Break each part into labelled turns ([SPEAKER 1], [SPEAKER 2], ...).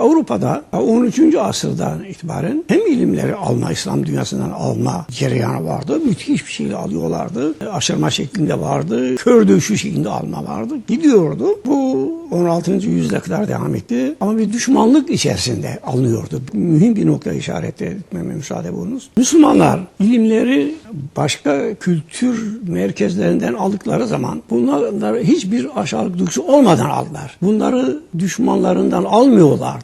[SPEAKER 1] Avrupa'da 13. asırdan itibaren hem ilimleri alma, İslam dünyasından alma cereyanı vardı. Müthiş bir şekilde alıyorlardı. Aşırma şeklinde vardı. Kör dövüşü şeklinde alma vardı. Gidiyordu. Bu 16. yüzyıla kadar devam etti. Ama bir düşmanlık içerisinde alınıyordu. Mühim bir nokta işaret etmeme müsaade buyurunuz. Müslümanlar ilimleri başka kültür merkezlerinden aldıkları zaman bunlar hiçbir aşağılık duygusu olmadan aldılar. Bunları düşmanlarından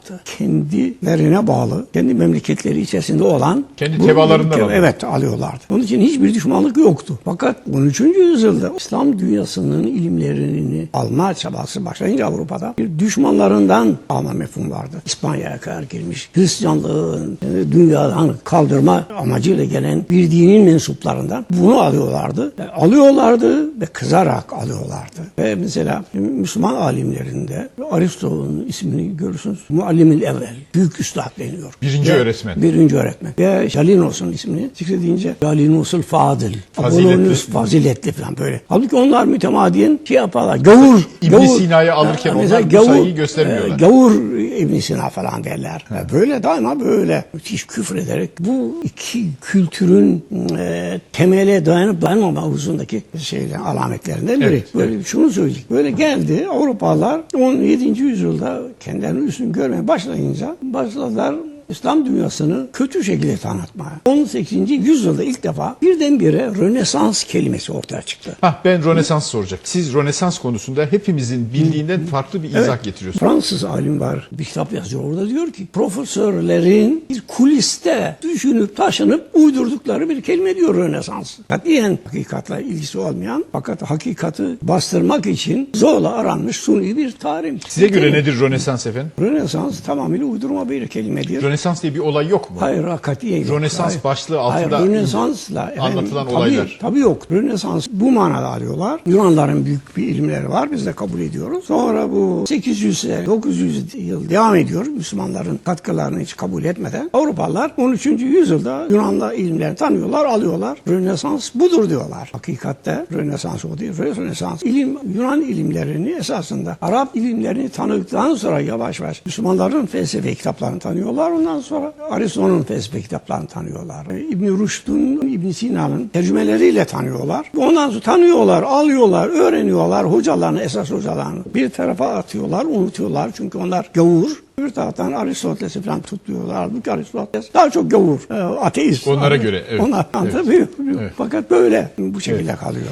[SPEAKER 1] almıyorlardı. Kendilerine bağlı, kendi memleketleri içerisinde olan
[SPEAKER 2] Kendi tebalarından alıyor.
[SPEAKER 1] Evet alıyorlardı. Onun için hiçbir düşmanlık yoktu. Fakat 13. yüzyılda İslam dünyasının ilimlerini alma çabası başlayınca Avrupa'da bir düşmanlarından alma mefhum vardı. İspanya'ya kadar girmiş. Hristiyanlığın e, dünyadan kaldırma amacıyla gelen bir dinin mensuplarından bunu alıyorlardı. E, Alıyorlardı ve kızarak alıyorlardı. Ve mesela Müslüman alimlerinde Aristo'nun ismini görürsünüz. Muallimil evvel. Büyük üstad deniyor.
[SPEAKER 2] Birinci
[SPEAKER 1] Ve-
[SPEAKER 2] öğretmen.
[SPEAKER 1] Birinci öğretmen. Ve Jalinos'un ismini zikredince Jalinos'ul.
[SPEAKER 2] Faziletli.
[SPEAKER 1] Apollonius faziletli falan böyle. Halbuki onlar mütemadiyen şey yaparlar. Gavur.
[SPEAKER 2] İbn
[SPEAKER 1] gavur.
[SPEAKER 2] Sina'yı alırken
[SPEAKER 1] mesela
[SPEAKER 2] onlar bu saygıyı göstermiyorlar.
[SPEAKER 1] e, Gavur İbn Sina falan derler. Böyle daima böyle müthiş küfür ederek bu iki kültürün e, temele dayanıp dayanmama hususundaki şeyler alametlerinden biri.
[SPEAKER 2] Evet,
[SPEAKER 1] böyle şunu söyleyeyim. Böyle geldi Avrupalılar 17. yüzyılda kendilerini üstün görmeye başlayınca başladılar İslam dünyasını kötü şekilde tanıtmaya. 18. yüzyılda ilk defa birdenbire Rönesans kelimesi ortaya çıktı.
[SPEAKER 2] Hah ben Rönesans soracak. Siz Rönesans konusunda hepimizin bildiğinden farklı bir izah getiriyorsunuz.
[SPEAKER 1] Fransız alim var bir kitap yazıyor orada diyor ki profesörlerin bir kuliste düşünüp taşınıp uydurdukları bir kelime diyor Rönesans. Katiyen hakikatla ilgisi olmayan fakat hakikati bastırmak için zorla aranmış suni bir tarih.
[SPEAKER 2] Size göre nedir Rönesans efendim?
[SPEAKER 1] Rönesans tamamıyla uydurma bir kelimedir.
[SPEAKER 2] Rönesans diye bir olay yok mu?
[SPEAKER 1] Hayır katiyen yok.
[SPEAKER 2] Rönesans
[SPEAKER 1] Hayır.
[SPEAKER 2] başlığı altında
[SPEAKER 1] Hayır, Rönesansla efendim,
[SPEAKER 2] anlatılan
[SPEAKER 1] tabii,
[SPEAKER 2] olaylar.
[SPEAKER 1] Tabii yok. Rönesans bu manada alıyorlar. Yunanların büyük bir ilimleri var. Biz de kabul ediyoruz. Sonra bu 800 sene, 900 yıl devam ediyor. Müslümanların katkılarını hiç kabul etmeden. Avrupalılar 13. yüzyılda Yunanlı ilimlerini tanıyorlar, alıyorlar. Rönesans budur diyorlar. Hakikatte Rönesans o değil. Rönesans ilim, Yunan ilimlerini esasında Arap ilimlerini tanıdıktan sonra yavaş yavaş Müslümanların felsefe kitaplarını tanıyorlar. Ondan sonra Aristo'nun felsefe kitaplarını tanıyorlar. İbn Rüşd'ün, İbn Sina'nın tercümeleriyle tanıyorlar. Ondan sonra tanıyorlar, alıyorlar, öğreniyorlar hocalarını, esas hocalarını. Bir tarafa atıyorlar, unutuyorlar çünkü onlar gavur. Bir taraftan Aristoteles'i falan tutuyorlar. Halbuki Aristoteles daha çok gavur, e, ateist.
[SPEAKER 2] Onlara göre, evet.
[SPEAKER 1] Onlar
[SPEAKER 2] Evet.
[SPEAKER 1] tabii.
[SPEAKER 2] Evet.
[SPEAKER 1] Fakat böyle bu şekilde kalıyor.